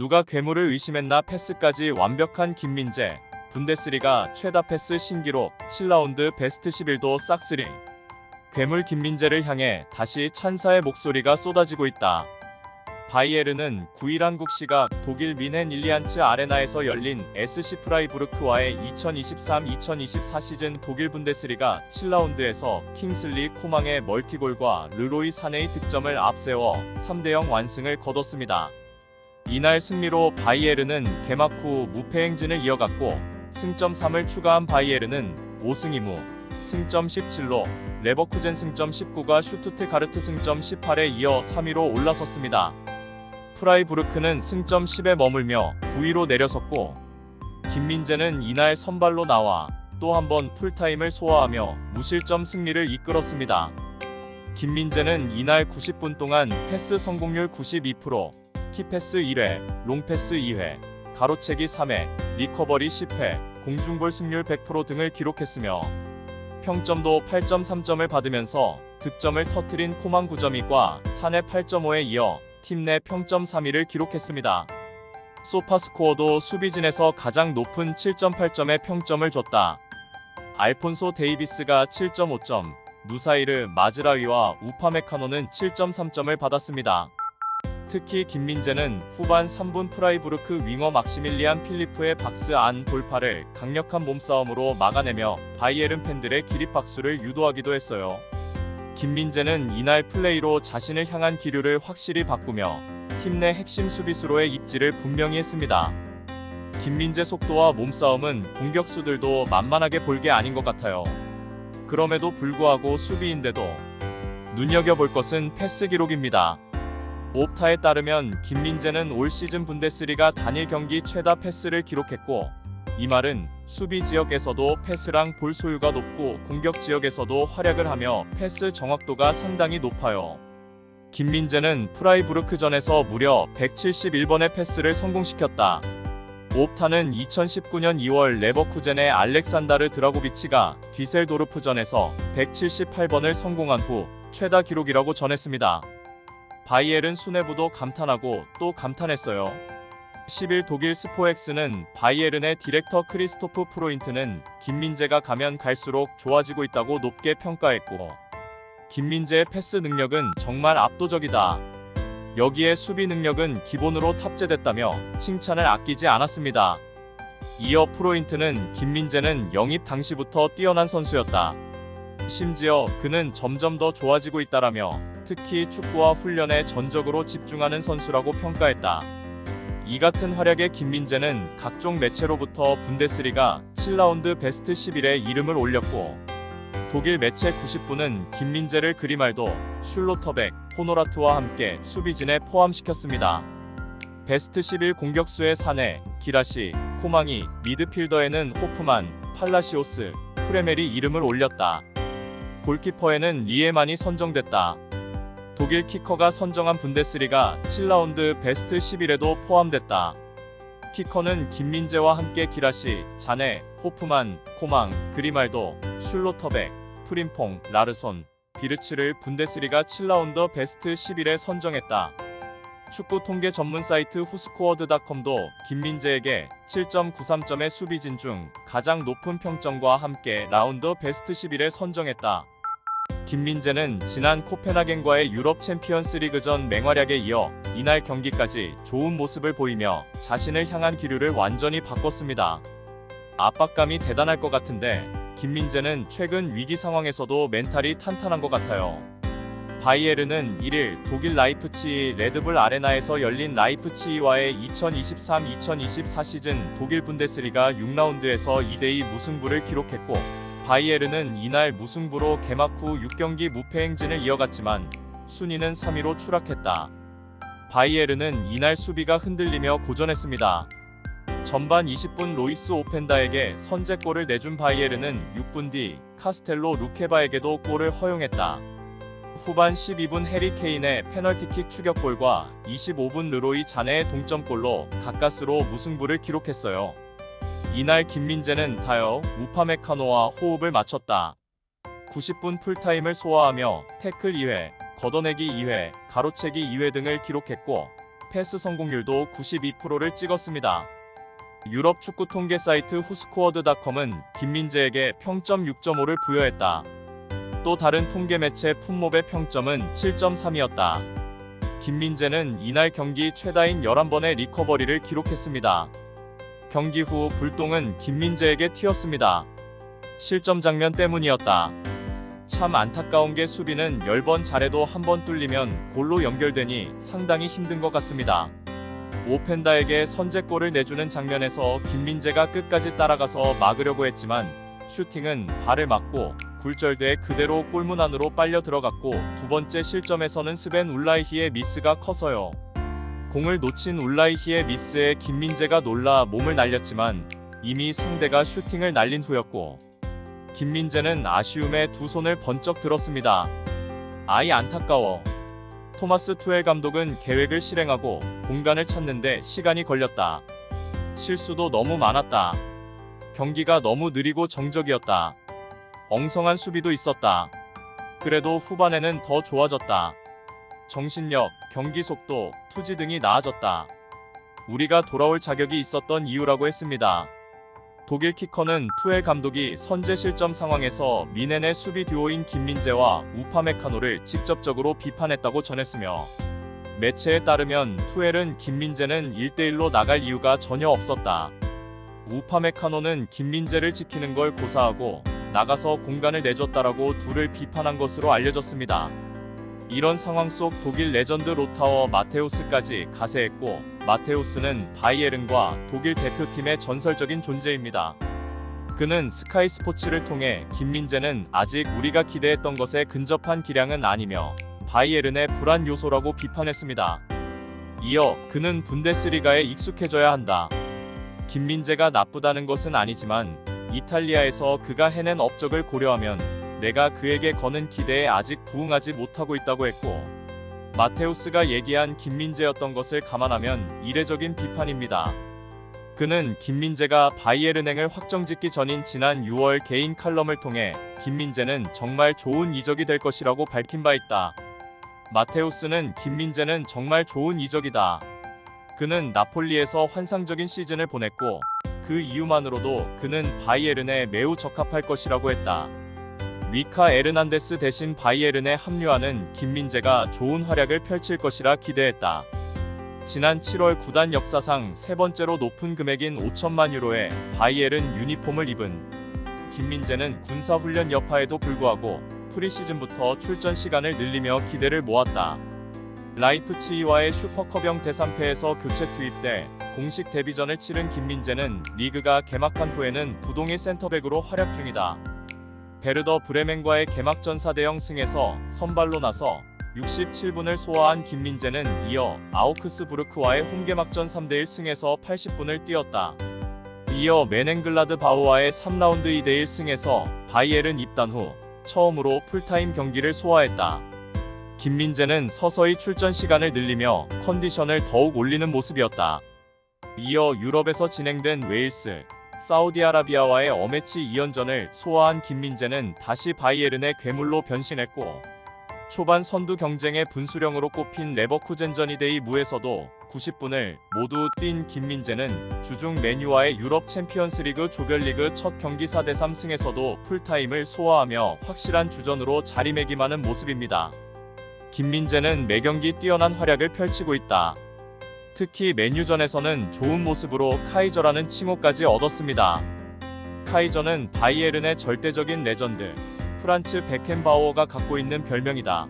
누가 괴물을 의심했나 패스까지 완벽한 김민재. 분데스리가 최다 패스 신기록 7라운드 베스트 11도 싹쓸이. 괴물 김민재를 향해 다시 찬사의 목소리가 쏟아지고 있다. 바이에르는 9일 한국 시각 독일 미넨 일리안츠 아레나에서 열린 SC 프라이부르크와의 2023-2024 시즌 독일 분데스리가 7라운드에서 킹슬리 코망의 멀티골과 르로이 사네의 득점을 앞세워 3대0 완승을 거뒀습니다. 이날 승리로 바이에르는 개막 후 무패 행진을 이어갔고 승점 3을 추가한 바이에르는 5승 2무, 승점 17로 레버쿠젠 승점 19가 슈투트가르트 승점 18에 이어 3위로 올라섰습니다. 프라이부르크는 승점 10에 머물며 9위로 내려섰고 김민재는 이날 선발로 나와 또 한 번 풀타임을 소화하며 무실점 승리를 이끌었습니다. 김민재는 이날 90분 동안 패스 성공률 92%, 키패스 1회, 롱패스 2회, 가로채기 3회, 리커버리 10회, 공중볼 승률 100% 등을 기록했으며 평점도 8.3점을 받으면서 득점을 터트린 코만 9점이과 사내 8.5에 이어 팀 내 평점 3위를 기록했습니다. 소파스코어도 수비진에서 가장 높은 7.8점의 평점을 줬다. 알폰소 데이비스가 7.5점, 누사이르 마즈라위와 우파메카노는 7.3점을 받았습니다. 특히 김민재는 후반 3분 프라이부르크 윙어 막시밀리안 필리프의 박스 안 돌파를 강력한 몸싸움으로 막아내며 바이에른 팬들의 기립박수를 유도하기도 했어요. 김민재는 이날 플레이로 자신을 향한 기류를 확실히 바꾸며 팀 내 핵심 수비수로의 입지를 분명히 했습니다. 김민재 속도와 몸싸움은 공격수들도 만만하게 볼 게 아닌 것 같아요. 그럼에도 불구하고 수비인데도 눈여겨볼 것은 패스 기록입니다. 옵타에 따르면 김민재는 올 시즌 분데스리가 단일 경기 최다 패스를 기록했고 이 말은 수비 지역에서도 패스랑 볼 소유가 높고 공격 지역에서도 활약을 하며 패스 정확도가 상당히 높아요. 김민재는 프라이부르크전에서 무려 171번의 패스를 성공시켰다. 옵타는 2019년 2월 레버쿠젠의 알렉산다르 드라고비치가 뒤셀도르프전에서 178번을 성공한 후 최다 기록이라고 전했습니다. 바이에른 수뇌부도 감탄하고 또 감탄했어요. 10일 독일 스포엑스는 바이에른의 디렉터 크리스토프 프로인트는 김민재가 가면 갈수록 좋아지고 있다고 높게 평가했고 김민재의 패스 능력은 정말 압도적이다. 여기에 수비 능력은 기본으로 탑재됐다며 칭찬을 아끼지 않았습니다. 이어 프로인트는 김민재는 영입 당시부터 뛰어난 선수였다. 심지어 그는 점점 더 좋아지고 있다라며 특히 축구와 훈련에 전적으로 집중하는 선수라고 평가했다. 이 같은 활약의 김민재는 각종 매체로부터 분데스리가 7라운드 베스트 11에 이름을 올렸고 독일 매체 90분은 김민재를 그리말도 슐로터백, 호노라트와 함께 수비진에 포함시켰습니다. 베스트 11 공격수의 사내, 기라시, 코망이, 미드필더에는 호프만, 팔라시오스, 프레멜이 이름을 올렸다. 골키퍼에는 리에만이 선정됐다. 독일 키커가 선정한 분데스리가 7라운드 베스트 11에도 포함됐다. 키커는 김민재와 함께 기라시, 자네, 호프만, 코망, 그리말도, 슐로터백, 프림퐁, 라르손, 비르츠를 분데스리가 7라운드 베스트 11에 선정했다. 축구 통계 전문 사이트 후스코어드닷컴도 김민재에게 7.93점의 수비진 중 가장 높은 평점과 함께 라운드 베스트 11에 선정했다. 김민재는 지난 코펜하겐과의 유럽 챔피언스 리그전 맹활약에 이어 이날 경기까지 좋은 모습을 보이며 자신을 향한 기류를 완전히 바꿨습니다. 압박감이 대단할 것 같은데 김민재는 최근 위기 상황에서도 멘탈이 탄탄한 것 같아요. 바이에르는 1일 독일 라이프치히 레드불 아레나에서 열린 라이프치히와의 2023-2024 시즌 독일 분데스리가 6라운드에서 2대2 무승부를 기록했고 바이에르는 이날 무승부로 개막 후 6경기 무패 행진을 이어갔지만 순위는 3위로 추락했다. 바이에르는 이날 수비가 흔들리며 고전했습니다. 전반 20분 로이스 오펜다에게 선제골을 내준 바이에르는 6분 뒤 카스텔로 루케바에게도 골을 허용했다. 후반 12분 해리 케인의 페널티킥 추격골과 25분 르로이 자네의 동점골로 가까스로 무승부를 기록했어요. 이날 김민재는 타여 우파메카노와 호흡을 맞췄다. 90분 풀타임을 소화하며 태클 2회, 걷어내기 2회, 가로채기 2회 등을 기록했고 패스 성공률도 92%를 찍었습니다. 유럽 축구 통계 사이트 후스코어드닷컴은 김민재에게 평점 6.5를 부여했다. 또 다른 통계 매체 품목의 평점은 7.3이었다. 김민재는 이날 경기 최다인 11번의 리커버리를 기록했습니다. 경기 후 불똥은 김민재에게 튀었습니다. 실점 장면 때문이었다. 참 안타까운 게 수비는 10번 잘해도 한 번 뚫리면 골로 연결되니 상당히 힘든 것 같습니다. 오펜다에게 선제골을 내주는 장면에서 김민재가 끝까지 따라가서 막으려고 했지만 슈팅은 발을 맞고 굴절돼 그대로 골문 안으로 빨려 들어갔고 두 번째 실점에서는 스벤 울라이히의 미스가 커서요. 공을 놓친 울라이히의 미스에 김민재가 놀라 몸을 날렸지만 이미 상대가 슈팅을 날린 후였고 김민재는 아쉬움에 두 손을 번쩍 들었습니다. 아이 안타까워. 토마스 투엘 감독은 계획을 실행하고 공간을 찾는데 시간이 걸렸다. 실수도 너무 많았다. 경기가 너무 느리고 정적이었다. 엉성한 수비도 있었다. 그래도 후반에는 더 좋아졌다. 정신력, 경기 속도, 투지 등이 나아졌다. 우리가 돌아올 자격이 있었던 이유라고 했습니다. 독일 키커는 투엘 감독이 선제 실점 상황에서 미넨의 수비 듀오인 김민재와 우파메카노를 직접적으로 비판했다고 전했으며 매체에 따르면 투엘은 김민재는 1대1로 나갈 이유가 전혀 없었다. 우파메카노는 김민재를 지키는 걸 고사하고 나가서 공간을 내줬다라고 둘을 비판한 것으로 알려졌습니다. 이런 상황 속 독일 레전드 로타워 마테우스까지 가세했고 마테우스는 바이에른과 독일 대표팀의 전설적인 존재입니다. 그는 스카이 스포츠를 통해 김민재는 아직 우리가 기대했던 것에 근접한 기량은 아니며 바이에른의 불안 요소라고 비판했습니다. 이어 그는 분데스리가에 익숙해져야 한다. 김민재가 나쁘다는 것은 아니지만 이탈리아에서 그가 해낸 업적을 고려하면 내가 그에게 거는 기대에 아직 부응하지 못하고 있다고 했고 마테우스가 얘기한 김민재였던 것을 감안하면 이례적인 비판입니다. 그는 김민재가 바이에른행을 확정짓기 전인 지난 6월 개인 칼럼을 통해 김민재는 정말 좋은 이적이 될 것이라고 밝힌 바 있다. 마테우스는 김민재는 정말 좋은 이적이다. 그는 나폴리에서 환상적인 시즌을 보냈고 그 이유만으로도 그는 바이에른에 매우 적합할 것이라고 했다. 위카 에르난데스 대신 바이에른에 합류하는 김민재가 좋은 활약을 펼칠 것이라 기대했다. 지난 7월 구단 역사상 세 번째로 높은 금액인 5천만 유로의 바이에른 유니폼을 입은 김민재는 군사훈련 여파에도 불구하고 프리시즌부터 출전 시간을 늘리며 기대를 모았다. 라이프치히와의 슈퍼컵형 대상패에서 교체 투입돼 공식 데뷔전을 치른 김민재는 리그가 개막한 후에는 부동의 센터백으로 활약 중이다. 베르더 브레멘과의 개막전 4대0 승에서 선발로 나서 67분을 소화한 김민재는 이어 아우크스부르크와의 홈개막전 3대1 승에서 80분을 뛰었다. 이어 메넨글라드 바우와의 3라운드 2대1 승에서 바이에른 입단 후 처음으로 풀타임 경기를 소화했다. 김민재는 서서히 출전 시간을 늘리며 컨디션을 더욱 올리는 모습이었다. 이어 유럽에서 진행된 웨일스, 사우디아라비아와의 어매치 2연전을 소화한 김민재는 다시 바이에른의 괴물로 변신했고 초반 선두 경쟁의 분수령으로 꼽힌 레버쿠젠전 2대2 무에서도 90분을 모두 뛴 김민재는 주중 메뉴와의 유럽 챔피언스리그 조별리그 첫 경기 4대 3 승에서도 풀타임을 소화하며 확실한 주전으로 자리매김하는 모습입니다. 김민재는 매 경기 뛰어난 활약을 펼치고 있다. 특히 메뉴전에서는 좋은 모습으로 카이저라는 칭호까지 얻었습니다. 카이저는 바이에른의 절대적인 레전드, 프란츠 베켄바우어가 갖고 있는 별명이다.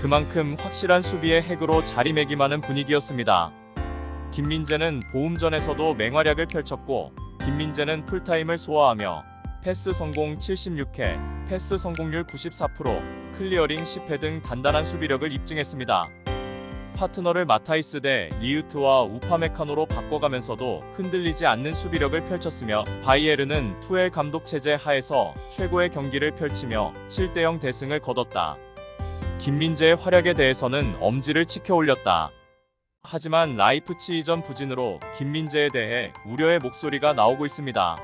그만큼 확실한 수비의 핵으로 자리매김하는 분위기였습니다. 김민재는 보움전에서도 맹활약을 펼쳤고 김민재는 풀타임을 소화하며 패스 성공 76회, 패스 성공률 94%, 클리어링 10회 등 단단한 수비력을 입증했습니다. 파트너를 마타이스 대 리우트와 우파메카노로 바꿔가면서도 흔들리지 않는 수비력을 펼쳤으며 바이에르는 투엘 감독 체제 하에서 최고의 경기를 펼치며 7대0 대승을 거뒀다. 김민재의 활약에 대해서는 엄지를 치켜 올렸다. 하지만 라이프치히전 부진으로 김민재에 대해 우려의 목소리가 나오고 있습니다.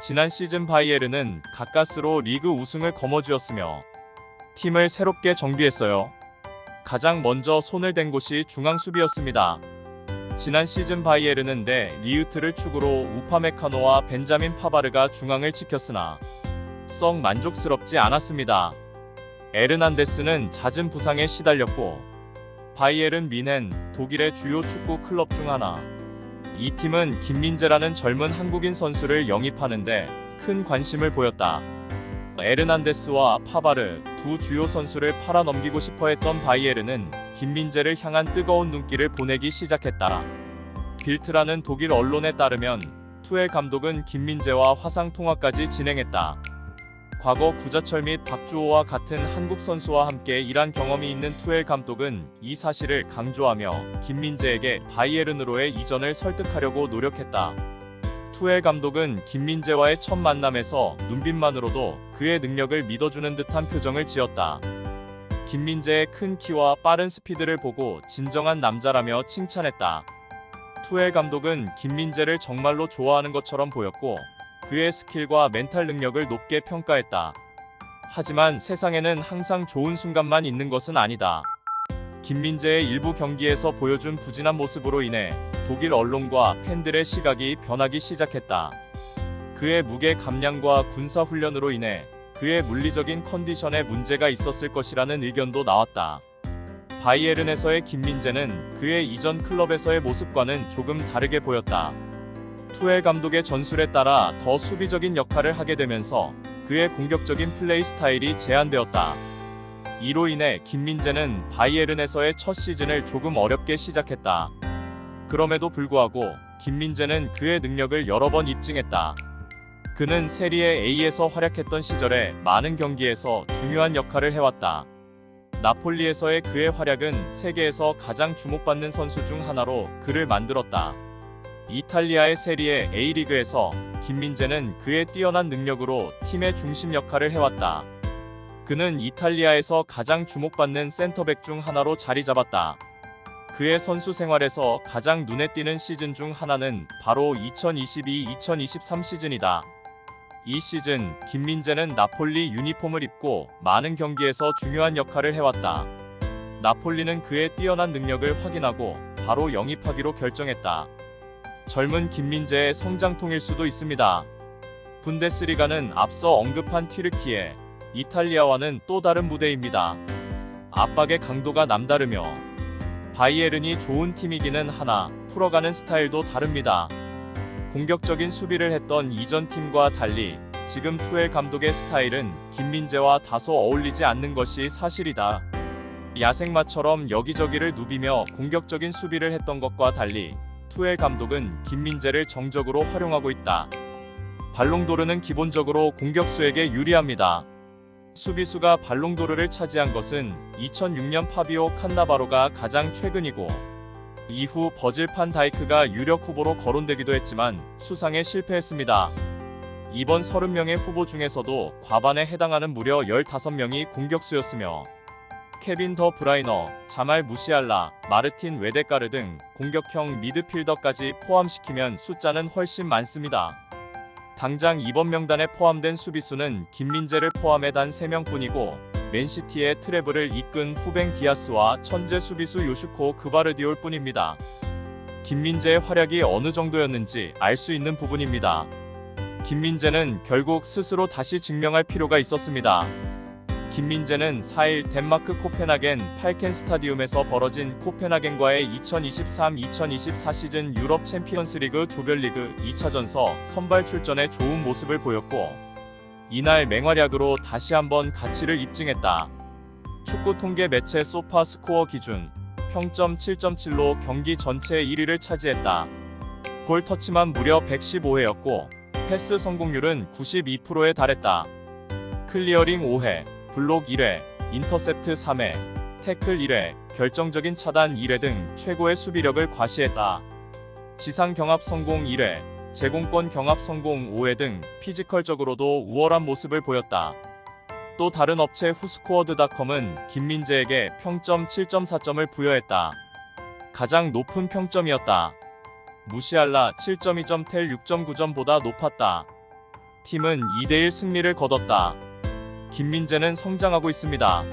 지난 시즌 바이에르는 가까스로 리그 우승을 거머쥐었으며 팀을 새롭게 정비했어요. 가장 먼저 손을 댄 곳이 중앙 수비였습니다. 지난 시즌 바이에르는 데 리우트를 축으로 우파메카노와 벤자민 파바르가 중앙을 지켰으나 썩 만족스럽지 않았습니다. 에르난데스는 잦은 부상에 시달렸고 바이에른 미넨 독일의 주요 축구 클럽 중 하나. 이 팀은 김민재라는 젊은 한국인 선수를 영입하는데 큰 관심을 보였다. 에르난데스와 파바르 두 주요 선수를 팔아 넘기고 싶어 했던 바이에르는 김민재를 향한 뜨거운 눈길을 보내기 시작했다. 빌트라는 독일 언론에 따르면 투엘 감독은 김민재와 화상 통화까지 진행했다. 과거 구자철 및 박주호와 같은 한국 선수와 함께 일한 경험이 있는 투엘 감독은 이 사실을 강조하며 김민재에게 바이에른으로의 이전을 설득하려고 노력했다. 투엘 감독은 김민재와의 첫 만남에서 눈빛만으로도 그의 능력을 믿어주는 듯한 표정을 지었다. 김민재의 큰 키와 빠른 스피드를 보고 진정한 남자라며 칭찬했다. 투엘 감독은 김민재를 정말로 좋아하는 것처럼 보였고 그의 스킬과 멘탈 능력을 높게 평가했다. 하지만 세상에는 항상 좋은 순간만 있는 것은 아니다. 김민재의 일부 경기에서 보여준 부진한 모습으로 인해 독일 언론과 팬들의 시각이 변하기 시작했다. 그의 무게 감량과 군사 훈련으로 인해 그의 물리적인 컨디션에 문제가 있었을 것이라는 의견도 나왔다. 바이에른에서의 김민재는 그의 이전 클럽에서의 모습과는 조금 다르게 보였다. 투엘 감독의 전술에 따라 더 수비적인 역할을 하게 되면서 그의 공격적인 플레이 스타일이 제한되었다. 이로 인해 김민재는 바이에른에서의 첫 시즌을 조금 어렵게 시작했다. 그럼에도 불구하고 김민재는 그의 능력을 여러 번 입증했다. 그는 세리에 A에서 활약했던 시절에 많은 경기에서 중요한 역할을 해왔다. 나폴리에서의 그의 활약은 세계에서 가장 주목받는 선수 중 하나로 그를 만들었다. 이탈리아의 세리에 A리그에서 김민재는 그의 뛰어난 능력으로 팀의 중심 역할을 해왔다. 그는 이탈리아에서 가장 주목받는 센터백 중 하나로 자리 잡았다. 그의 선수 생활에서 가장 눈에 띄는 시즌 중 하나는 바로 2022-2023 시즌이다. 이 시즌 김민재는 나폴리 유니폼을 입고 많은 경기에서 중요한 역할을 해왔다. 나폴리는 그의 뛰어난 능력을 확인하고 바로 영입하기로 결정했다. 젊은 김민재의 성장통일 수도 있습니다. 분데스리가는 앞서 언급한 튀르키예, 이탈리아와는 또 다른 무대입니다. 압박의 강도가 남다르며 바이에른이 좋은 팀이기는 하나 풀어가는 스타일도 다릅니다. 공격적인 수비를 했던 이전 팀과 달리 지금 투엘 감독의 스타일은 김민재와 다소 어울리지 않는 것이 사실이다. 야생마처럼 여기저기를 누비며 공격적인 수비를 했던 것과 달리 투엘 감독은 김민재를 정적으로 활용하고 있다. 발롱도르는 기본적으로 공격수에게 유리합니다. 수비수가 발롱도르를 차지한 것은 2006년 파비오 칸나바로가 가장 최근이고 이후 버질 판 다이크가 유력 후보로 거론되기도 했지만 수상에 실패했습니다. 이번 30명의 후보 중에서도 과반에 해당하는 무려 15명이 공격수였으며 케빈 더 브라이너, 자말 무시알라, 마르틴 웨데까르 등 공격형 미드필더까지 포함시키면 숫자는 훨씬 많습니다. 당장 이번 명단에 포함된 수비수는 김민재를 포함해 단 3명뿐이고 맨시티의 트래블을 이끈 후뱅 디아스와 천재 수비수 요슈코 그바르디올 뿐입니다. 김민재의 활약이 어느 정도였는지 알 수 있는 부분입니다. 김민재는 결국 스스로 다시 증명할 필요가 있었습니다. 김민재는 4일 덴마크 코펜하겐 팔켄 스타디움에서 벌어진 코펜하겐과의 2023-2024 시즌 유럽 챔피언스리그 조별리그 2차전서 선발 출전에 좋은 모습을 보였고 이날 맹활약으로 다시 한번 가치를 입증했다. 축구 통계 매체 소파 스코어 기준 평점 7.7로 경기 전체 1위를 차지했다. 골 터치만 무려 115회였고 패스 성공률은 92%에 달했다. 클리어링 5회, 블록 1회, 인터셉트 3회, 태클 1회, 결정적인 차단 1회 등 최고의 수비력을 과시했다. 지상 경합 성공 1회, 제공권 경합 성공 5회 등 피지컬적으로도 우월한 모습을 보였다. 또 다른 업체 후스코어드닷컴은 김민재에게 평점 7.4점을 부여했다. 가장 높은 평점이었다. 무시알라 7.2점 텔 6.9점보다 높았다. 팀은 2대1 승리를 거뒀다. 김민재는 성장하고 있습니다.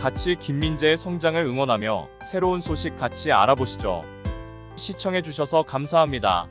같이 김민재의 성장을 응원하며 새로운 소식 같이 알아보시죠. 시청해주셔서 감사합니다.